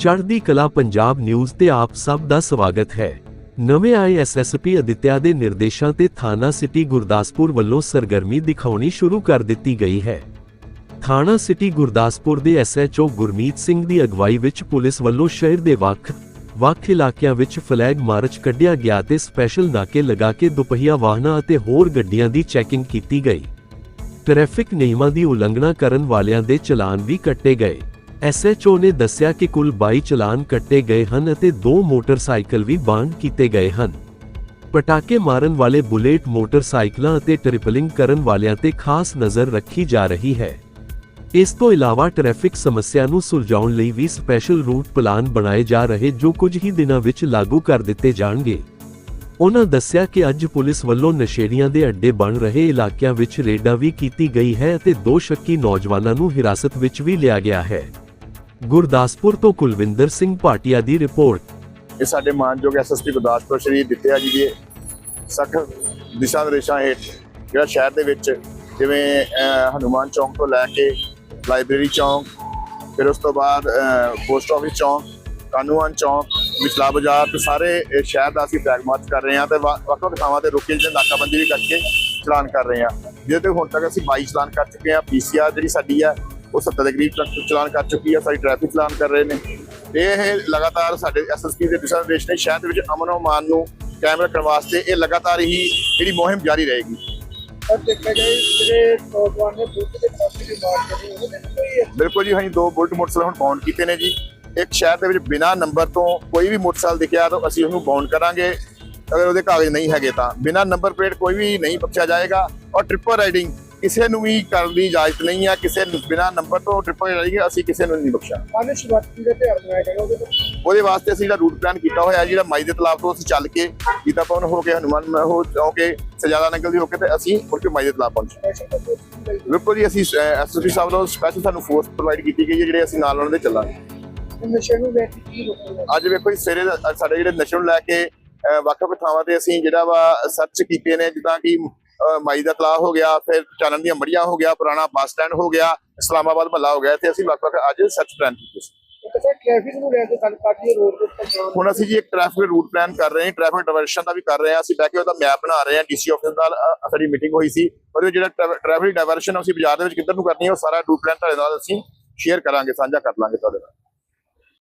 ਚੜ੍ਹਦੀ ਕਲਾ ਪੰਜਾਬ ਨਿਊਜ਼ ਤੇ ਆਪ ਸਭ ਦਾ ਸਵਾਗਤ ਹੈ। ਨਵੇਂ ਆਏ ਐਸਐਸਪੀ ਅਦਿੱਤਿਆ ਦੇ ਨਿਰਦੇਸ਼ਾਂ ਤੇ ਥਾਣਾ ਸਿਟੀ ਗੁਰਦਾਸਪੁਰ ਵੱਲੋਂ ਸਰਗਰਮੀ ਦਿਖਾਉਣੀ ਸ਼ੁਰੂ ਕਰ ਦਿੱਤੀ ਗਈ ਹੈ। ਥਾਣਾ ਸਿਟੀ ਗੁਰਦਾਸਪੁਰ ਦੇ ਐਸਐਚਓ ਗੁਰਮੀਤ ਸਿੰਘ ਦੀ ਅਗਵਾਈ ਵਿੱਚ ਪੁਲਿਸ ਵੱਲੋਂ ਸ਼ਹਿਰ ਦੇ ਵੱਖ ਵੱਖ ਇਲਾਕਿਆਂ ਵਿੱਚ ਫਲੈਗ ਮਾਰਚ ਕੱਢਿਆ ਗਿਆ ਤੇ ਸਪੈਸ਼ਲ ਨਾਕੇ ਲਗਾ ਕੇ ਦੁਪਹੀਆ ਵਾਹਨਾਂ ਅਤੇ ਹੋਰ ਗੱਡੀਆਂ ਦੀ ਚੈਕਿੰਗ ਕੀਤੀ ਗਈ। ਟ੍ਰੈਫਿਕ ਨਿਯਮਾਂ ਦੀ ਉਲੰਘਣਾ ਕਰਨ ਵਾਲਿਆਂ ਦੇ ਚਲਾਨ ਵੀ ਕੱਟੇ ਗਏ। ਐਸਐਚਓ ਨੇ ਦੱਸਿਆ ਕਿ ਕੁੱਲ 22 ਚਲਾਨ ਕੱਟੇ ਗਏ ਹਨ ਅਤੇ ਦੋ ਮੋਟਰਸਾਈਕਲ ਵੀ ਬਾਂਡ ਕੀਤੇ ਗਏ ਹਨ। ਪਟਾਕੇ ਮਾਰਨ ਵਾਲੇ ਬੁਲੇਟ ਮੋਟਰਸਾਈਕਲਾਂ ਅਤੇ ਟ੍ਰਿਪਲਿੰਗ ਕਰਨ ਵਾਲਿਆਂ ਤੇ ਖਾਸ ਨਜ਼ਰ ਰੱਖੀ ਜਾ ਰਹੀ ਹੈ। ਇਸ ਤੋਂ ਇਲਾਵਾ ਟ੍ਰੈਫਿਕ ਸਮੱਸਿਆ ਨੂੰ ਸੁਲਝਾਉਣ ਲਈ ਵੀ ਸਪੈਸ਼ਲ ਰੂਟ ਪਲਾਨ ਬਣਾਏ ਜਾ ਰਹੇ ਜੋ ਕੁਝ ਹੀ ਦਿਨਾਂ ਵਿੱਚ ਲਾਗੂ ਕਰ ਦਿੱਤੇ ਜਾਣਗੇ। ਉਹਨਾਂ ਦੱਸਿਆ ਕਿ ਅੱਜ ਪੁਲਿਸ ਵੱਲੋਂ ਨਸ਼ੇੜੀਆਂ ਦੇ ਅੱਡੇ ਬਣ ਰਹੇ ਇਲਾਕਿਆਂ ਵਿੱਚ ਰੇਡਾਂ ਵੀ ਕੀਤੀ ਗਈ ਹੈ ਅਤੇ ਦੋ ਸ਼ੱਕੀ ਨੌਜਵਾਨਾਂ ਨੂੰ ਹਿਰਾਸਤ ਵਿੱਚ ਵੀ ਲਿਆ ਗਿਆ ਹੈ। ਗੁਰਦਾਸਪੁਰ ਤੋਂ ਕੁਲਵਿੰਦਰ ਸਿੰਘ ਭਾਟੀਆ ਦੀ ਰਿਪੋਰਟ। ਇਹ ਸਾਡੇ ਮਾਨਯੋਗ ਐਸਐਸਪੀ ਗੁਰਦਾਸਪੁਰ ਸ਼੍ਰੀ ਦਿੱਤਿਆ ਜੀ ਦੇ ਸਖਤ ਦਿਸ਼ਾ ਨਿਰਦੇਸ਼ਾਂ ਹੇਠ ਜਿਹੜਾ ਸ਼ਹਿਰ ਦੇ ਵਿੱਚ ਜਿਵੇਂ ਅਹ, ਹਨੂਮਾਨ ਚੌਂਕ ਤੋਂ ਲੈ ਕੇ ਲਾਇਬ੍ਰੇਰੀ ਚੌਂਕ ਫਿਰ ਉਸ ਤੋਂ ਬਾਅਦ ਪੋਸਟ ਆਫਿਸ ਚੌਂਕ ਕਾਨੂੰਨ ਚੌਂਕ ਵਿਚਲਾ ਬਾਜ਼ਾਰ ਤੇ ਸਾਰੇ ਸ਼ਹਿਰ ਦਾ ਅਸੀਂ ਫਲੈਗ ਮਾਰਚ ਕਰ ਰਹੇ ਹਾਂ ਤੇ ਵੱਖ ਵੱਖ ਵੱਖ ਥਾਵਾਂ ਤੇ ਰੁਕੇ ਜਿਹੜੇ ਨਾਕਾਬੰਦੀ ਵੀ ਕਰਕੇ ਚਲਾਨ ਕਰ ਰਹੇ ਹਾਂ। ਜਿਹਦੇ ਤੇ ਹੁਣ ਤੱਕ ਅਸੀਂ 22 ਚਲਾਨ ਕਰ ਚੁੱਕੇ ਹਾਂ। ਪੀਸੀਆਰ ਜਿਹੜੀ ਸਾਡੀ ਆ ਉਹ 70 ਦੇ ਕਰੀਬ ਤੱਕ ਚਲਾਨ ਕਰ ਚੁੱਕੀ ਹੈ ਸਾਡੀ ਟ੍ਰੈਫਿਕ ਚਲਾਨ ਕਰ ਰਹੇ ਨੇ। ਤੇ ਇਹ ਲਗਾਤਾਰ ਸਾਡੇ ਐਸਐਸਪੀ ਦੇ ਦਿਸ਼ਾ ਨਿਰਦੇਸ਼ ਨੇ ਸ਼ਹਿਰ ਦੇ ਵਿੱਚ ਅਮਨ ਅਮਾਨ ਨੂੰ ਕਾਇਮ ਕਰਵਾਸਤੇ ਇਹ ਲਗਾਤਾਰ ਹੀ ਜਿਹੜੀ ਮੁਹਿੰਮ ਜਾਰੀ ਰਹੇਗੀ। ਬਿਲਕੁਲ ਜੀ ਅਸੀਂ ਦੋ ਬੁਲਟ ਮੋਟਰਸਾਈਕਲ ਹੁਣ ਬਾਉਂਡ ਕੀਤੇ ਨੇ ਜੀ। ਇੱਕ ਸ਼ਹਿਰ ਦੇ ਵਿੱਚ ਬਿਨਾ ਨੰਬਰ ਤੋਂ ਕੋਈ ਵੀ ਮੋਟਰਸਾਈਕਲ ਦਿਖਿਆ ਤਾਂ ਅਸੀਂ ਉਹਨੂੰ ਬਾਉਂਡ ਕਰਾਂਗੇ। ਅਗਰ ਉਹਦੇ ਕਾਗਜ਼ ਨਹੀਂ ਹੈਗੇ ਤਾਂ ਬਿਨਾ ਨੰਬਰ ਪਲੇਟ ਕੋਈ ਵੀ ਨਹੀਂ ਬਖਸ਼ਿਆ ਜਾਏਗਾ। ਔਰ ਟ੍ਰਿਪਲ ਰਾਈਡਿੰਗ ਕਿਸੇ ਨੂੰ ਵੀ ਕਰਨ ਦੀ ਇਜਾਜ਼ਤ ਨਹੀਂ ਹੈ ਕਿਸੇ ਨੂੰ ਬਿਨਾਂ ਨੰਬਰ ਤੋਂ ਟ੍ਰਿਪਲ ਰਾਈਡਿੰਗ ਅਸੀਂ ਕਿਸੇ ਨੂੰ ਨਹੀਂ ਬਖਸ਼ਿਆ ਕਾਨੇ ਸ਼ਿਵਾਤੀ ਦੇ ਧਿਆਨ ਬਣਾਇਆ ਜਾਏਗਾ ਉਹਦੇ ਉਹਦੇ ਵਾਸਤੇ ਅਸੀਂ ਜਿਹੜਾ ਰੂਟ ਪਲਾਨ ਕੀਤਾ ਹੋਇਆ ਜਿਹੜਾ ਮਾਈ ਦੇ ਤਲਾਬ ਤੋਂ ਅਸੀਂ ਚੱਲ ਕੇ ਗੀਤਾ ਭਵਨ ਹੋ ਕੇ ਹਨੂਮਾਨ ਹੋ ਕੇ ਸਜਾਦਾ ਨਗਰ ਦੀ ਹੋ ਕੇ ਤੇ ਅਸੀਂ ਮੁੜ ਕੇ ਮਾਈ ਦੇ ਤਲਾਬ ਪਹੁੰਚੇ। ਬਿਲਕੁਲ ਜੀ ਅਸੀਂ ਐਸਐਸਪੀ ਸਾਹਿਬ ਵੱਲੋਂ ਸਪੈਸ਼ਲ ਸਾਨੂੰ ਫੋਰਸ ਪ੍ਰੋਵਾਈਡ ਕੀਤੀ ਗਈ ਹੈ ਜਿਹੜੇ ਅਸੀਂ ਨਾਲ ਉਹਨਾਂ ਦੇ ਚੱਲਾਂਗੇ। ਨਸ਼ੇ ਨੂੰ ਲੈ ਕੇ ਕੀ ਰੋਕਣਾ ਅੱਜ ਵੇਖੋ ਜੀ ਅੱਜ ਸਾਡੇ ਜਿਹੜੇ ਨਸ਼ੇ ਨੂੰ ਲੈ ਕੇ ਵੱਖ ਵੱਖ ਥਾਵਾਂ ਤੇ ਅਸੀਂ ਜਿਹੜਾ ਵਾ ਸਰਚ ਕੀਤੇ ਨੇ ਜਿੱਦਾਂ ਕਿ ਮਾਈ ਦਾ ਤਲਾਅ ਹੋ ਗਿਆ ਫਿਰ ਚਾਨਣ ਦੀਆਂ ਮੜੀਆਂ ਹੋ ਗਿਆ ਪੁਰਾਣਾ ਬੱਸ ਸਟੈਂਡ ਹੋ ਗਿਆ ਇਸਲਾਮਾਬਾਦ ਮਹੱਲਾ ਹੋ ਗਿਆ ਤੇ ਅਸੀਂ ਵੱਖ ਵੱਖ ਅੱਜ ਸਰਚ ਪਲਾਨ ਕੀਤੇ ਸੀ। ਇੱਕ ਤਾਂ ਟ੍ਰੈਫਿਕ ਨੂੰ ਲੈ ਕੇ ਗੱਲ ਕਾਫੀ ਰੋਡ ਦੇ ਉੱਪਰ ਜਾਣ ਹੁਣ ਅਸੀਂ ਜੀ ਇੱਕ ਟ੍ਰੈਫਿਕ ਰੂਟ ਪਲਾਨ ਕਰ ਰਹੇ ਹਾਂ ਟ੍ਰੈਫਿਕ ਡਾਇਵਰਸ਼ਨ ਦਾ ਵੀ ਕਰ ਰਹੇ ਹਾਂ ਅਸੀਂ ਬਹਿ ਕੇ ਉਹਦਾ ਮੈਪ ਬਣਾ ਰਹੇ ਹਾਂ ਡੀਸੀ ਆਫਿਸ ਨਾਲ ਸਾਡੀ ਮੀਟਿੰਗ ਹੋਈ ਸੀ ਉਹਦੇ ਵਿੱਚ ਜਿਹੜਾ ਟ੍ਰੈਫਿਕ ਡਾਇਵਰਸ਼ਨ ਅਸੀਂ ਬਾਜ਼ਾਰ ਦੇ ਵਿੱਚ ਕਿੱਧਰ ਨੂੰ ਕਰਨੀ ਹੈ ਉਹ ਸਾਰਾ ਰੂਟ ਪਲਾਨ ਤੁਹਾਡੇ ਨਾਲ ਅਸੀਂ ਸ਼ੇਅਰ ਕਰਾਂਗੇ ਸਾਂਝਾ ਕਰ ਲਾਂਗੇ ਤੁਹਾਡੇ ਨਾਲ।